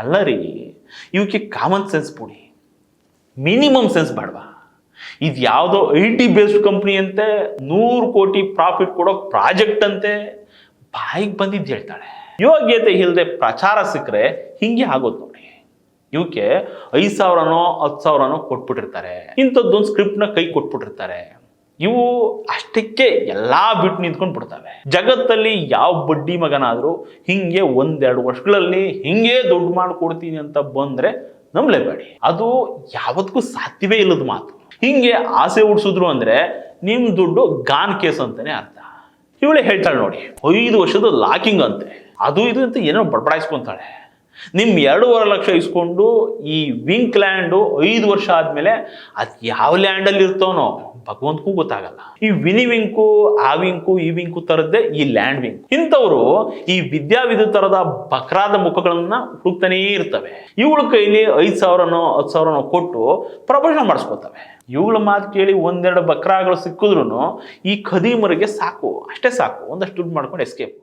ಅಲ್ಲ ರೀ ಇವಕ್ಕೆ ಕಾಮನ್ ಸೆನ್ಸ್ ಬಿಡಿ ಮಿನಿಮಮ್ ಸೆನ್ಸ್ ಬೇಡವಾ. ಇದು ಯಾವುದೋ ಐ ಟಿ ಬೇಸ್ಡ್ ಕಂಪ್ನಿ ಅಂತೆ, ನೂರು ಕೋಟಿ ಪ್ರಾಫಿಟ್ ಕೊಡೋ ಪ್ರಾಜೆಕ್ಟ್ ಅಂತೆ, ಬಾಯಿಗೆ ಬಂದಿದ್ದು ಹೇಳ್ತಾಳೆ. ಯೋಗ್ಯತೆ ಇಲ್ಲದೆ ಪ್ರಚಾರ ಸಿಕ್ಕರೆ ಹಿಂಗೆ ಆಗೋದು ನೋಡಿ. ಇವಕ್ಕೆ ಐದು ಸಾವಿರನೋ, ಹತ್ತು ಸಾವಿರನೋ ಕೊಟ್ಬಿಟ್ಟಿರ್ತಾರೆ. ಇಂಥದ್ದೊಂದು ಸ್ಕ್ರಿಪ್ಟ್ನ ಕೈ ಕೊಟ್ಬಿಟ್ಟಿರ್ತಾರೆ. ಇವು ಅಷ್ಟಕ್ಕೆ ಎಲ್ಲಾ ಬಿಟ್ಟು ನಿಂತ್ಕೊಂಡು ಬಿಡ್ತವೆ. ಜಗತ್ತಲ್ಲಿ ಯಾವ ಬಡ್ಡಿ ಮಗನಾದರೂ ಹಿಂಗೆ ಒಂದೆರಡು ವರ್ಷಗಳಲ್ಲಿ ಹಿಂಗೆ ದುಡ್ಡು ಮಾಡ್ಕೊಡ್ತೀನಿ ಅಂತ ಬಂದ್ರೆ ನಂಬಲೇಬೇಡಿ ಅದು ಯಾವತ್ತಿಗೂ ಸಾಧ್ಯವೇ ಇಲ್ಲದ ಮಾತು. ಹಿಂಗೆ ಆಸೆ ಹುಡ್ಸಿದ್ರು ಅಂದ್ರೆ ನಿಮ್ಮ ದುಡ್ಡು ಗಾನ್ ಕೇಸ್ ಅಂತಾನೆ ಅರ್ಥ. ಇವಳೆ ಹೇಳ್ತಾಳೆ ನೋಡಿ, ಐದು ವರ್ಷದ ಲಾಕಿಂಗ್ ಅಂತೆ. ಅದು ಇದು ಅಂತ ಏನೋ ಬಡ್ಬಡಾಯಿಸ್ಕೊಂತಾಳೆ. ನಿಮ್ ಎರಡೂವರೆ ಲಕ್ಷ ಇಸ್ಕೊಂಡು ಈ ವಿಂಕ್ ಲ್ಯಾಂಡು ಐದು ವರ್ಷ ಆದಮೇಲೆ ಅದು ಯಾವ ಲ್ಯಾಂಡಲ್ಲಿ ಇರ್ತವನೋ ಭಗವಂತಕ್ಕೂ ಗೊತ್ತಾಗಲ್ಲ. ಈ ವಿನಿ ವಿಂಕು, ಆ ವಿಂಕು, ಈ ವಿಂಕು ತರದ್ದೇ ಈ ಲ್ಯಾಂಡ್ ವಿಂಕ್. ಇಂಥವರು ಈ ವಿದ್ಯಾವಿಧ ತರದ ಬಕ್ರಾದ ಮುಖಗಳನ್ನ ಹುಡುಕ್ತಾನೇ ಇರ್ತವೆ. ಇವುಗಳ ಕೈಲಿ ಐದು ಸಾವಿರನೋ, ಹತ್ತು ಸಾವಿರನೋ ಕೊಟ್ಟು ಪ್ರಭಾಷಣ ಮಾಡಿಸ್ಕೊತವೆ. ಇವುಗಳ ಮಾತು ಕೇಳಿ ಒಂದೆರಡು ಬಕ್ರಾಗಳು ಸಿಕ್ಕಿದ್ರು ಈ ಖದೀಮರಿಗೆ ಸಾಕು, ಅಷ್ಟೇ ಸಾಕು, ಒಂದಷ್ಟು ದುಡ್ಡು ಮಾಡ್ಕೊಂಡು ಎಸ್ಕೇಪ್